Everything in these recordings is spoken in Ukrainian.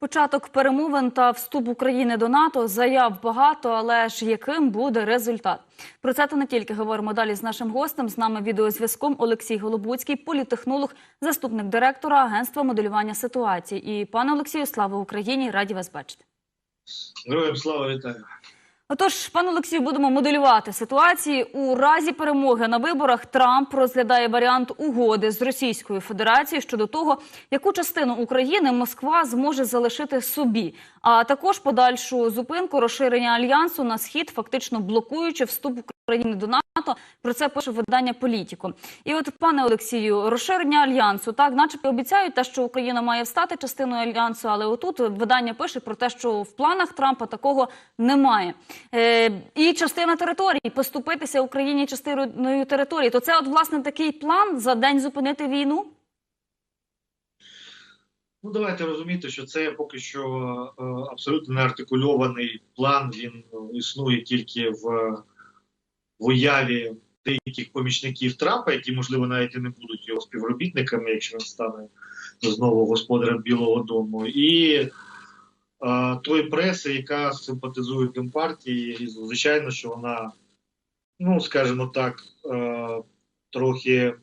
Початок перемовин та вступ України до НАТО заяв багато, але ж яким буде результат? Про це та не тільки говоримо далі з нашим гостем. З нами відеозв'язком Олексій Голобуцький, політехнолог, заступник директора Агентства моделювання ситуації. І пане Олексію, слава Україні! Раді вас бачити. Героям слава вітаю. Отож, пане Олексію, будемо моделювати ситуації. У разі перемоги на виборах Трамп розглядає варіант угоди з Російською Федерацією щодо того, яку частину України Москва зможе залишити собі, а також подальшу зупинку розширення альянсу на схід, фактично блокуючи вступ України до НАТО. Про це пише видання Політіко. І от, пане Олексію, розширення альянсу так, начебто обіцяють те, що Україна має стати частиною альянсу, але отут видання пише про те, що в планах Трампа такого немає. Е, і частина території поступитися Україні частиною території. То це, от власне, такий план за день зупинити війну. Ну давайте розуміти, що це поки що е, абсолютно не артикульований план. Він е, існує тільки в, в уяві деяких помічників Трампа, які можливо навіть і не будуть його співробітниками, якщо він стане знову господарем Білого Дому, і е, тої преси, яка симпатизує Демпартії, і звичайно, що вона, ну скажімо так, е, трохи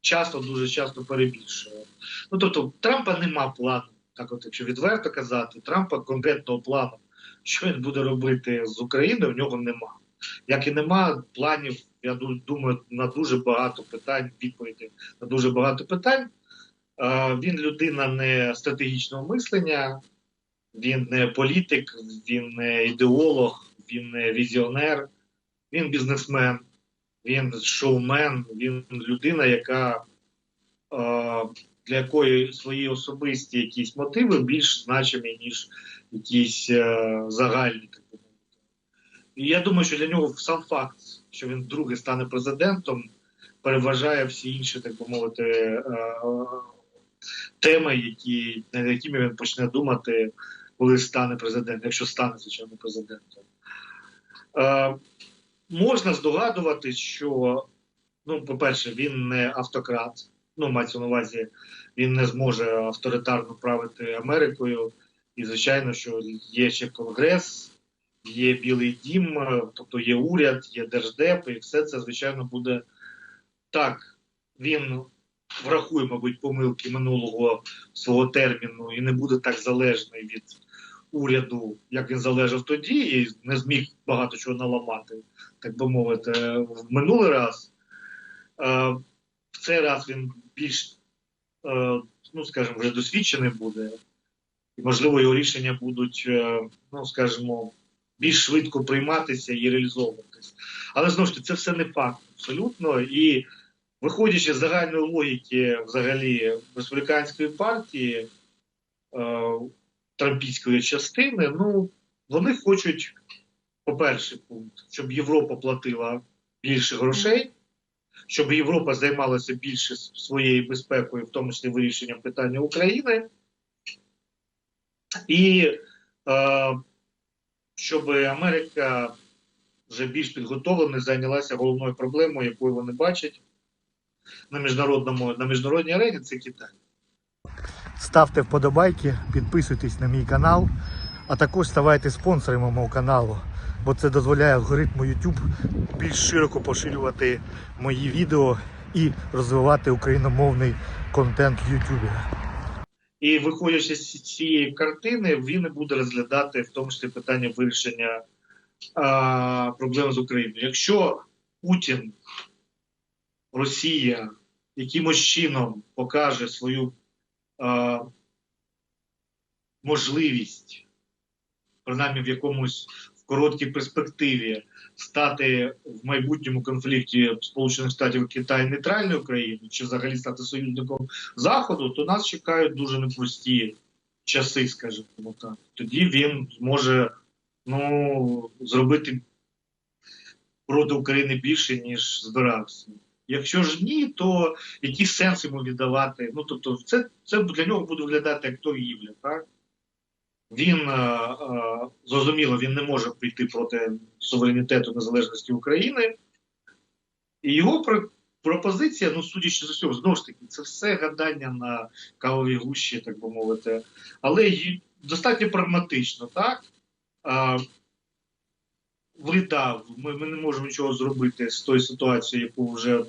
часто, дуже часто перебільшує. Ну тобто, Трампа нема плану, так от, якщо відверто казати, Трампа конкретного плану, що він буде робити з Україною, в нього нема. Як і нема планів, я думаю, на дуже багато питань, відповіді на дуже багато питань. Він людина не стратегічного мислення, він не політик, він не ідеолог, він не візіонер, він бізнесмен, він шоумен, він людина, яка для якої свої особисті якісь мотиви більш значимі, ніж якісь е, загальні. І я думаю, що для нього сам факт, що він вдруге стане президентом, переважає всі інші, так би мовити, е, теми, які, над якими він почне думати, коли стане президентом, якщо стане, звичайно, президентом. Е, можна здогадувати, що, ну, по-перше, він не автократ. Ну, мається на увазі, він не зможе авторитарно правити Америкою. І, звичайно, що є ще Конгрес, є Білий Дім, е, тобто є уряд, є Держдеп, і все це, звичайно, буде так. Він врахує, мабуть, помилки минулого свого терміну і не буде так залежний від уряду, як він залежав тоді, і не зміг багато чого наламати, так би мовити, в минулий раз. Е, В цей раз він більш, е, ну скажімо, вже досвідчений буде, можливо його рішення будуть, ну скажімо, більш швидко прийматися і реалізовуватись. Але знову ж таки, це все не факт абсолютно. І виходячи з загальної логіки взагалі республіканської партії, е, трампійської частини, ну вони хочуть, по-перше, щоб Європа платила більше грошей, щоб Європа займалася більше своєю безпекою, в тому числі вирішенням питання України, і е, щоб Америка вже більш підготовлена зайнялася головною проблемою, якою вони бачать на міжнародному на міжнародній арені, це Китай. Ставте вподобайки, підписуйтесь на мій канал, а також ставайте спонсорами мого каналу, бо це дозволяє алгоритму YouTube більш широко поширювати мої відео і розвивати україномовний контент в YouTube. І виходячи з цієї картини, він буде розглядати в тому числі питання вирішення а, проблем з Україною. Якщо Путін, Росія якимось чином покаже свою а, можливість, принаймні в якомусь короткій перспективі, стати в майбутньому конфлікті Сполучених Штатів і Китаю нейтральною країною, чи взагалі стати союзником Заходу, то нас чекають дуже непрості часи, скажімо так. Тоді він зможе ну, зробити проти України більше, ніж збирався. Якщо ж ні, то який сенс йому віддавати? Ну тобто, це, це для нього буде виглядати як торгівля, так? Він е, е, зрозуміло, він не може прийти проти суверенітету незалежності України. І його пропозиція, ну судячи з усього, знову ж таки, це все гадання на кавовій гущі, так би мовити. Але достатньо прагматично, так? А, ви да, ми, ми не можемо нічого зробити з тої ситуації, яку вже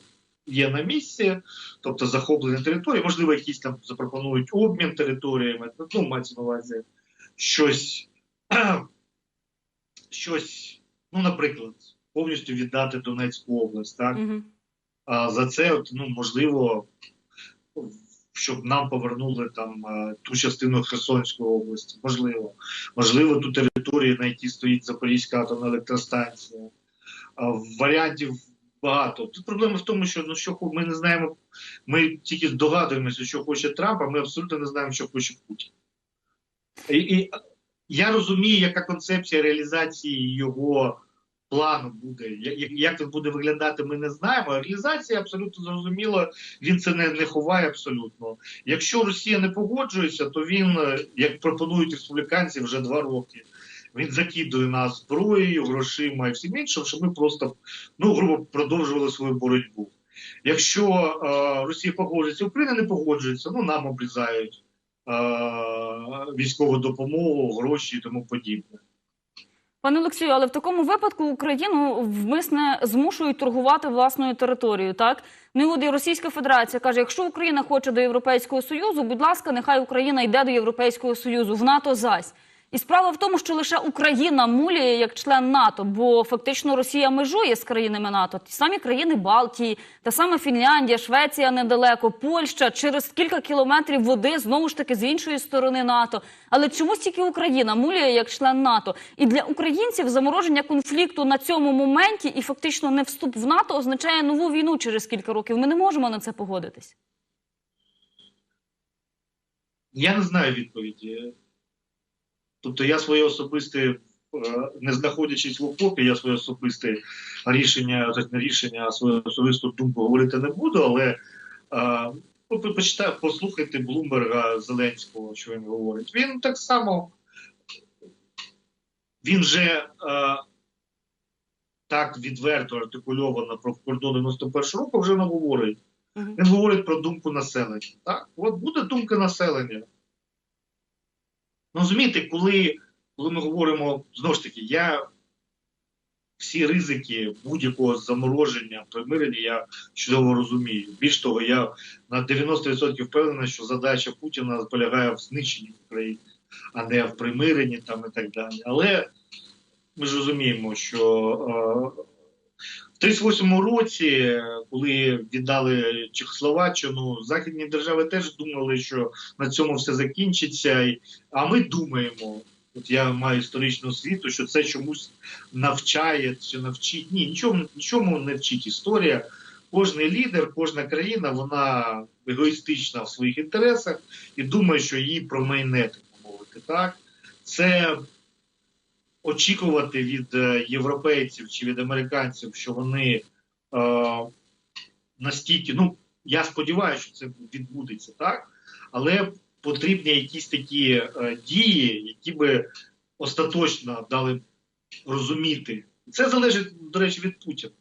є на місці, тобто захоплення території, можливо, якісь там запропонують обмін територіями, ну, мається на увазі щось, щось, ну, наприклад, повністю віддати Донецьку область, так? Угу. А за це, от, ну, можливо, щоб нам повернули там е, ту частину Херсонської області. Можливо. Можливо, ту територію, на якій стоїть Запорізька атомна електростанція. А, Варіантів багато. Тут проблема в тому, що ну, що ми не знаємо, ми тільки здогадуємося, що хоче Трамп, а ми абсолютно не знаємо, що хоче Путін. І, я розумію, яка концепція реалізації його плану буде. Як, він буде виглядати, ми не знаємо. Реалізація абсолютно зрозуміло, він це не, не ховає абсолютно. Якщо Росія не погоджується, то він, е, як пропонують республіканці вже два роки, він закидує нас зброєю, грошима і всім іншим, щоб ми просто ну, грубо продовжували свою боротьбу. Якщо е, Росія погоджується, Україна не погоджується, ну нам обрізають військову допомогу, гроші і тому подібне. Пане Олексію, але в такому випадку Україну вмисне змушують торгувати власною територією. Так ну і Російська Федерація каже: якщо Україна хоче до Європейського союзу, будь ласка, нехай Україна йде до Європейського союзу в НАТО зась. І справа в тому, що лише Україна мулює як член НАТО, бо фактично Росія межує з країнами НАТО. Ті самі країни Балтії, та саме Фінляндія, Швеція недалеко, Польща через кілька кілометрів води знову ж таки з іншої сторони НАТО. Але чомусь тільки Україна мулює як член НАТО. І для українців замороження конфлікту на цьому моменті і фактично не вступ в НАТО означає нову війну через кілька років. Ми не можемо на це погодитись. Я не знаю відповіді. Тобто я своє особисте, е, не знаходячись в окопі, я своє особисте рішення, не рішення, а свою особисту думку говорити не буду, але е, ну, ви почитайте, послухайте Блумберга Зеленського, що він говорить. Він так само, він же е, так відверто артикульовано про кордон 91 року вже не говорить. Він говорить про думку населення. Так, от буде думка населення. Ну, розумієте, коли, коли ми говоримо, знову ж таки, я всі ризики будь-якого замороження, примирення, я чудово розумію. Більш того, я на 90% впевнений, що задача Путіна полягає в знищенні України, а не в примиренні там і так далі. Але ми ж розуміємо, що е, 38-му році, коли віддали Чехословаччину, західні держави теж думали, що на цьому все закінчиться. А ми думаємо, от я маю історичну освіту, що це чомусь навчає чи навчить. Ні, нічому, нічому не вчить історія. Кожний лідер, кожна країна, вона егоїстична в своїх інтересах і думає, що її промайне, так мовити. Так? Це очікувати від е, європейців чи від американців, що вони е, настільки, ну я сподіваюся, що це відбудеться, так? Але потрібні якісь такі е, дії, які би остаточно дали розуміти. Це залежить, до речі, від Путіна.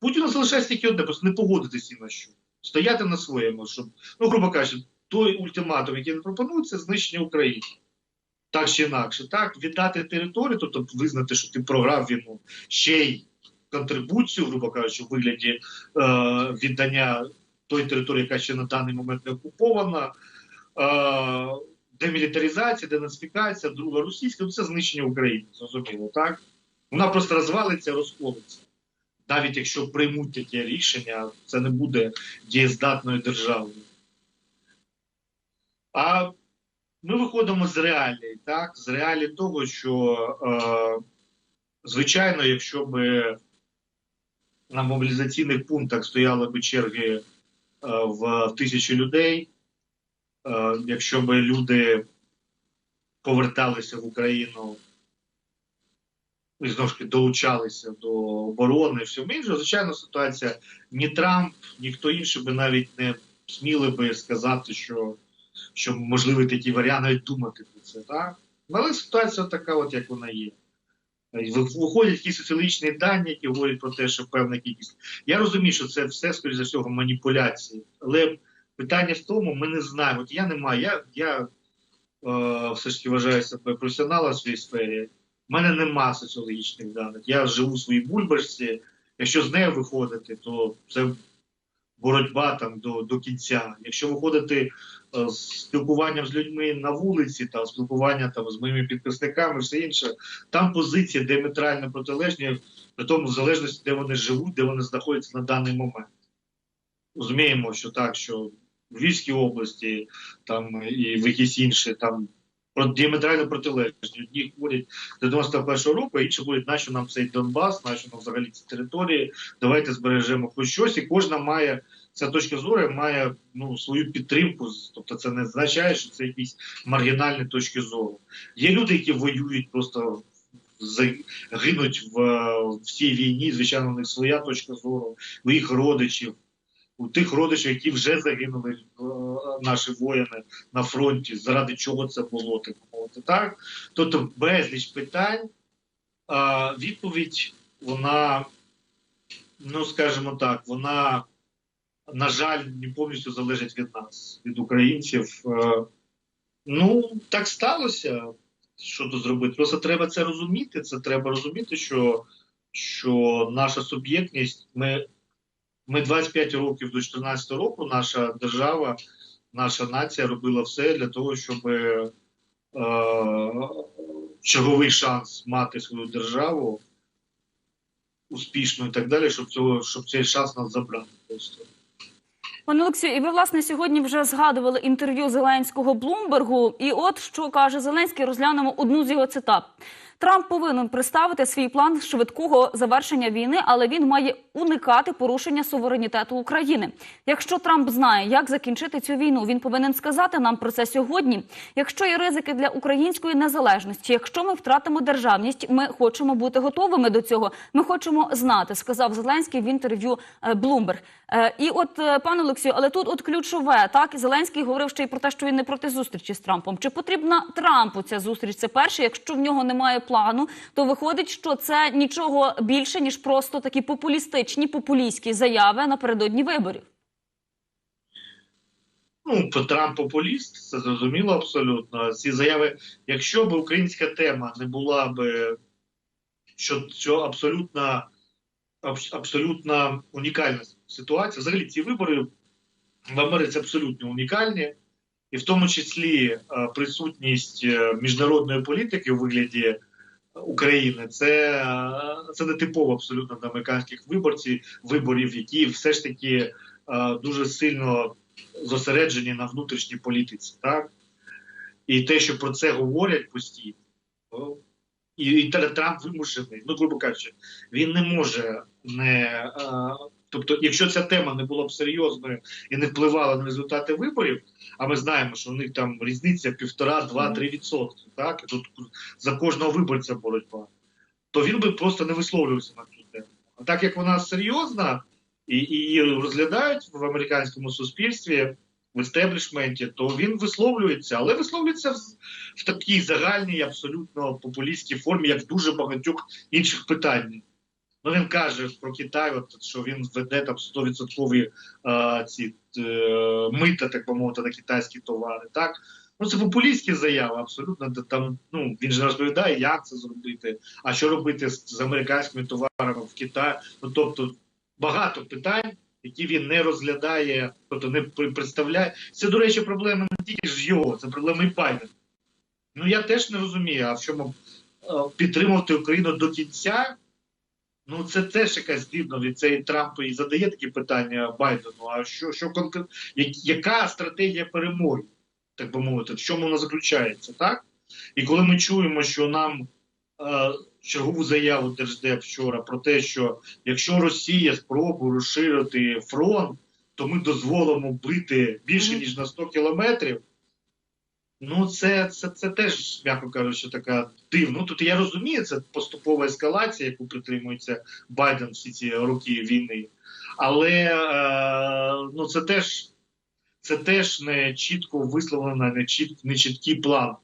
Путіну залишається тільки одне, просто не погодитися на що. Стояти на своєму, щоб, ну, грубо кажучи, той ультиматум, який він пропонує, знищення України. Так чи інакше, так, віддати територію, тобто визнати, що ти програв війну, ще й контрибуцію, грубо кажучи, у вигляді е, віддання тої території, яка ще на даний момент не окупована, е, демілітаризація, денацифікація, друга російська, ну, це знищення України, зрозуміло, так? Вона просто розвалиться, розколиться. Навіть якщо приймуть таке рішення, це не буде дієздатною державою. А ми виходимо з реалій, так? З реалій того, що, е, звичайно, якщо б на мобілізаційних пунктах стояли б черги е, в тисячі людей, е, якщо б люди поверталися в Україну і знову ж таки долучалися до оборони і всього інше, звичайно, ситуація ні Трамп, ні хто інший би навіть не сміли би сказати, що, що можливий такий варіант, навіть думати про це. Так? Але ситуація така, от як вона є. Виходять якісь соціологічні дані, які говорять про те, що певна кількість. Я розумію, що це все, скоріш за всього, маніпуляції. Але питання в тому, ми не знаємо. От я не маю. Я, я все ж таки вважаю себе професіоналом в своїй сфері. У мене нема соціологічних даних. Я живу в своїй бульбашці. Якщо з нею виходити, то це боротьба там до, до кінця. Якщо виходити е, з спілкуванням з людьми на вулиці, там спілкування там з моїми підписниками, все інше, там позиції диаметрально протилежні, при тому в залежності, де вони живуть, де вони знаходяться на даний момент. Розуміємо, що так, що в Львівській області там і в якісь інші там діаметрально протилежні. Одні говорять до 91-го року, інші говорять, нащо нам цей Донбас, нащо нам взагалі ці території, давайте збережемо хоч щось, і кожна має ця точка зору має ну свою підтримку. Тобто, це не означає, що це якісь маргінальні точки зору. Є люди, які воюють просто. Гинуть в, в цій війні, звичайно, у них своя точка зору, у їх родичів, у тих родичів, які вже загинули е, наші воїни на фронті, заради чого це було, так мовити, так? Тобто безліч питань, відповідь, вона, ну скажімо так, вона, на жаль, не повністю залежить від нас, від українців. Е, Ну, так сталося. Що тут зробити? Просто треба це розуміти. Це треба розуміти, що, що наша суб'єктність, ми, ми 25 років до 14 року, наша держава, наша нація робила все для того, щоб е, черговий шанс мати свою державу успішно і так далі, щоб цього, щоб цей шанс нас забрати. Просто. Пане Олексію, і ви власне сьогодні вже згадували інтерв'ю Зеленського Блумбергу. І от що каже Зеленський, розглянемо одну з його цитат. Трамп повинен представити свій план швидкого завершення війни, але він має уникати порушення суверенітету України. Якщо Трамп знає, як закінчити цю війну, він повинен сказати нам про це сьогодні. Якщо є ризики для української незалежності, якщо ми втратимо державність, ми хочемо бути готовими до цього. Ми хочемо знати, сказав Зеленський в інтерв'ю Bloomberg. Е, І от, е, пане Олексію, але тут от ключове, так Зеленський говорив ще й про те, що він не проти зустрічі з Трампом. Чи потрібна Трампу ця зустріч? Це перше. Якщо в нього немає плану, то виходить, що це нічого більше ніж просто такі популістичні популістські заяви напередодні виборів. Ну, Трамп популіст, це зрозуміло абсолютно. Ці заяви, якщо б українська тема не була б що, що абсолютно, абс- абсолютно унікальна ситуація, взагалі ці вибори в Америці абсолютно унікальні, і в тому числі присутність е, міжнародної політики у вигляді України, це, е, це не типово абсолютно для американських виборців, виборів, які все ж таки е, дуже сильно зосереджені на внутрішній політиці, так? І те, що про це говорять постійно, і, і Трамп вимушений, ну, грубо кажучи, він не може не. Тобто, якщо ця тема не була б серйозною і не впливала на результати виборів, а ми знаємо, що у них там різниця півтора, два, три відсотки, так? І тут за кожного виборця боротьба, то він би просто не висловлювався на цю тему. А так як вона серйозна, і, і її розглядають в американському суспільстві, в естеблішменті, то він висловлюється, але висловлюється в, в такій загальній, абсолютно популістській формі, як в дуже багатьох інших питань. Ну він каже про Китай, от, що він веде там 100% а, ці е, мита, так би мовити, на китайські товари. Так? Ну, це популістські заяви, абсолютно. Там, ну, він же розповідає, як це зробити, а що робити з, з американськими товарами в Китаї. Ну, тобто багато питань, які він не розглядає, тобто не представляє. Це, до речі, проблема не тільки ж його, це проблема і Байдена. Ну я теж не розумію, а в чому е, підтримувати Україну до кінця. Ну, це теж якась дивно від цей Трамп і задає такі питання Байдену. А що, що конкретно, яка стратегія перемоги, так би мовити, в чому вона заключається, так? І коли ми чуємо, що нам е, чергову заяву Держдеп вчора про те, що якщо Росія спробує розширити фронт, то ми дозволимо бити більше ніж на 100 кілометрів. Ну, це, це, це теж, м'яко кажучи, така дивно. Ну, тут я розумію, це поступова ескалація, яку притримується Байден всі ці роки війни. Але е, ну, це теж це теж не чітко висловлено, не, чіт, не чіткий план.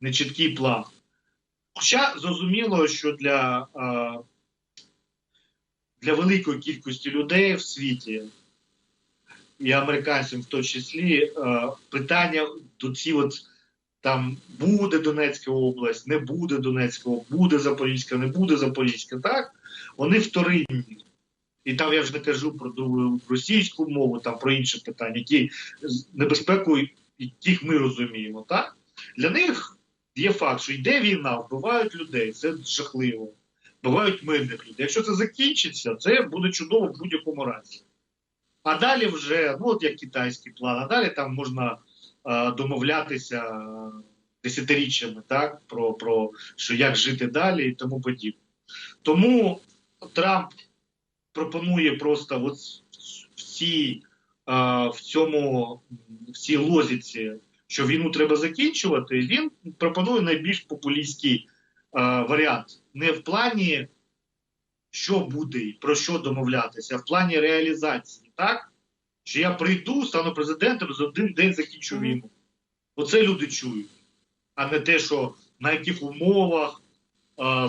Не чіткий план. Хоча зрозуміло, що для, е, для великої кількості людей в світі, і американцям в тому числі, е, питання до ці от там буде Донецька область, не буде Донецька, буде Запорізька, не буде Запорізька, так? Вони вторинні. І там я вже не кажу про російську мову, там про інші питання, які небезпеку, яких ми розуміємо. Так? Для них є факт, що йде війна, вбивають людей, це жахливо. Вбивають мирних людей. Якщо це закінчиться, це буде чудово в будь-якому разі. А далі вже, ну от як китайський план, а далі там можна домовлятися е, десятиріччями, так, про, про що як жити далі і тому подібне. Тому Трамп пропонує просто от в цій, е, в цьому в цій лозіці, що війну треба закінчувати, він пропонує найбільш популістський е, варіант. Не в плані, що буде і про що домовлятися, в плані реалізації, так? Що я прийду, стану президентом, за один день закінчу війну. Оце люди чують, а не те, що на яких умовах,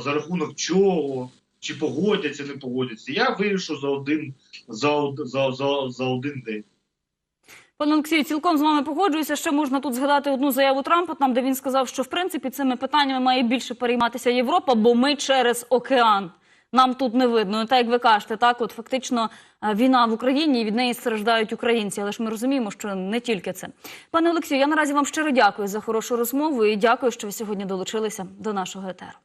за рахунок чого, чи погодяться, не погодяться. Я вирішу за один, за, за, за, за один день. Пане Олексію, цілком з вами погоджуюся. Ще можна тут згадати одну заяву Трампа, там де він сказав, що в принципі цими питаннями має більше перейматися Європа, бо ми через океан. Нам тут не видно. Та як ви кажете, так от фактично е, війна в Україні і від неї страждають українці. Але ж ми розуміємо, що не тільки це. Пане Олексію, я наразі вам щиро дякую за хорошу розмову і дякую, що ви сьогодні долучилися до нашого етеру.